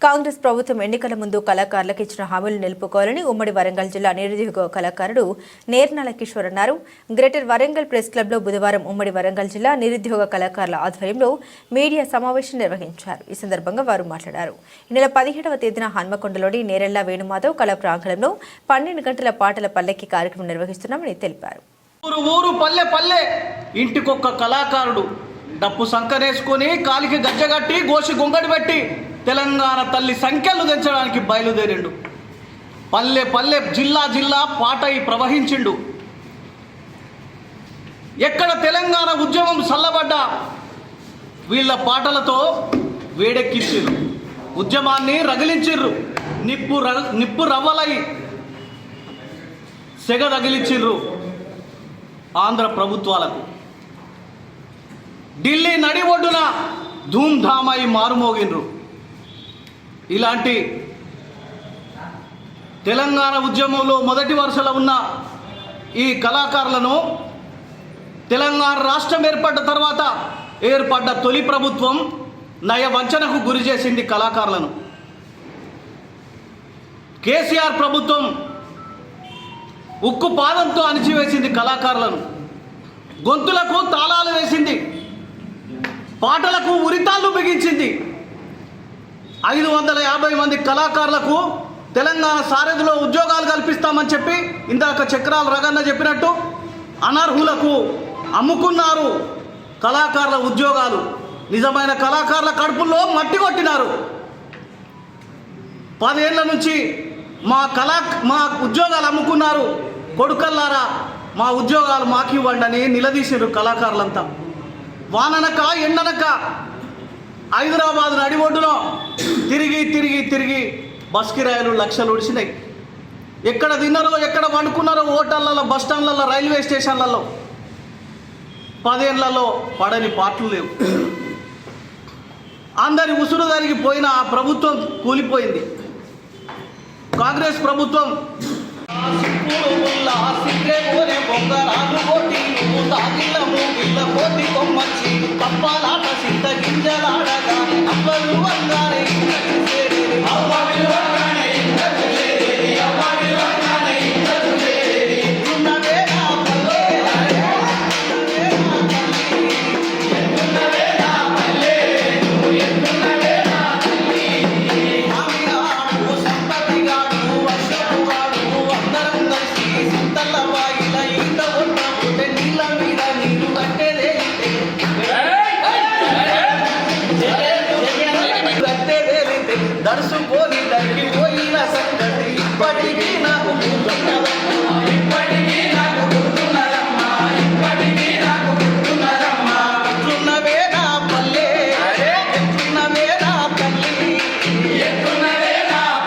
కాంగ్రెస్ ప్రభుత్వం ఎన్నికల ముందు కళాకారులకు ఇచ్చిన హామీలు నిలుపుకోవాలని ఉమ్మడి వరంగల్ జిల్లా నిరుద్యోగ కళాకారుడు నేర్నాల కిషోర్ అన్నారు. గ్రేటర్ వరంగల్ ప్రెస్ క్లబ్లో బుధవారం ఉమ్మడి వరంగల్ జిల్లా నిరుద్యోగ కళాకారుల ఆధ్వర్యంలో మీడియా సమావేశం నిర్వహించారు. ఈ సందర్భంగా వారు మాట్లాడారు. ఈ నెల పదిహేడవ తేదీన హన్మకొండలోని నేరెళ్ళ వేణుమాధవ్ కళా ప్రాంగణంలో పన్నెండు గంటల పాటల పల్లెకి కార్యక్రమం నిర్వహిస్తున్నామని తెలిపారు. ఊరు ఊరు పల్లె పల్లె! ఇంటికొక్క కళాకారుడు. డప్పు సంకరేసుకొని కాలికి గజ్జగట్టి గోసి గొంగడి పెట్టి తెలంగాణ తల్లి సంఖ్యలు తెచ్చడానికి బయలుదేరిండు. పల్లె పల్లె జిల్లా జిల్లా పాటై ప్రవహించిండు. ఎక్కడ తెలంగాణ ఉద్యమం చల్లబడ్డా? వీళ్ళ పాటలతో వేడెక్కించిర్రు ఉద్యమాన్ని రగిలించిర్రు నిప్పు ర నిప్పు రవ్వలై సెగ రగిలించిర్రు ఆంధ్ర ప్రభుత్వాలకు. ఢిల్లీ నడి ఒడ్డున ధూమ్ధామై మారుమోగిండ్రు. ఇలాంటి తెలంగాణ ఉద్యమంలో మొదటి వరుసలో ఉన్న ఈ కళాకారులను తెలంగాణ రాష్ట్రం ఏర్పడ్డ తర్వాత ఏర్పడ్డ తొలి ప్రభుత్వం నయ వంచనకు గురి చేసింది కళాకారులను. కేసీఆర్ ప్రభుత్వం ఉక్కు పాదంతో అణిచివేసింది కళాకారులను. గొంతులకు తాళాలు వేసింది. పాటలకు ఉరితాళ్ళు బిగించింది. ఐదు వందల యాభై మంది కళాకారులకు తెలంగాణ సారథిలో ఉద్యోగాలు కల్పిస్తామని చెప్పి ఇందాక చక్రాల రగన్న చెప్పినట్టు అనర్హులకు అమ్ముకున్నారు కళాకారుల ఉద్యోగాలు. నిజమైన కళాకారుల కడుపుల్లో మట్టి కొట్టినారు. పదేళ్ళ నుంచి మా కళా మా ఉద్యోగాలు అమ్ముకున్నారు. కొడుకల్లారా మా ఉద్యోగాలు మాకు ఇవ్వండి అని నిలదీసారు కళాకారులంతా. వాననక ఎండనక హైదరాబాద్ నడిబొడ్డులో తిరిగి తిరిగి తిరిగి బస్ కిరాయిలు లక్షలు ఉడిసినాయి ఎక్కడ తిన్నారో ఎక్కడ వండుకున్నారో హోటళ్ళలో బస్ స్టాండ్లలో రైల్వే స్టేషన్లలో. పదేళ్ళలో పడని పాటలు లేవు. అందరి ఉసురు దానికి పోయిన ఆ ప్రభుత్వం కూలిపోయింది. కాంగ్రెస్ ప్రభుత్వం పప్పాలాట அழகா அப்பது வந்தாரை அவள் కట్టేదే తగ్గిపోయిన సంగతి ఇప్పటికీ నా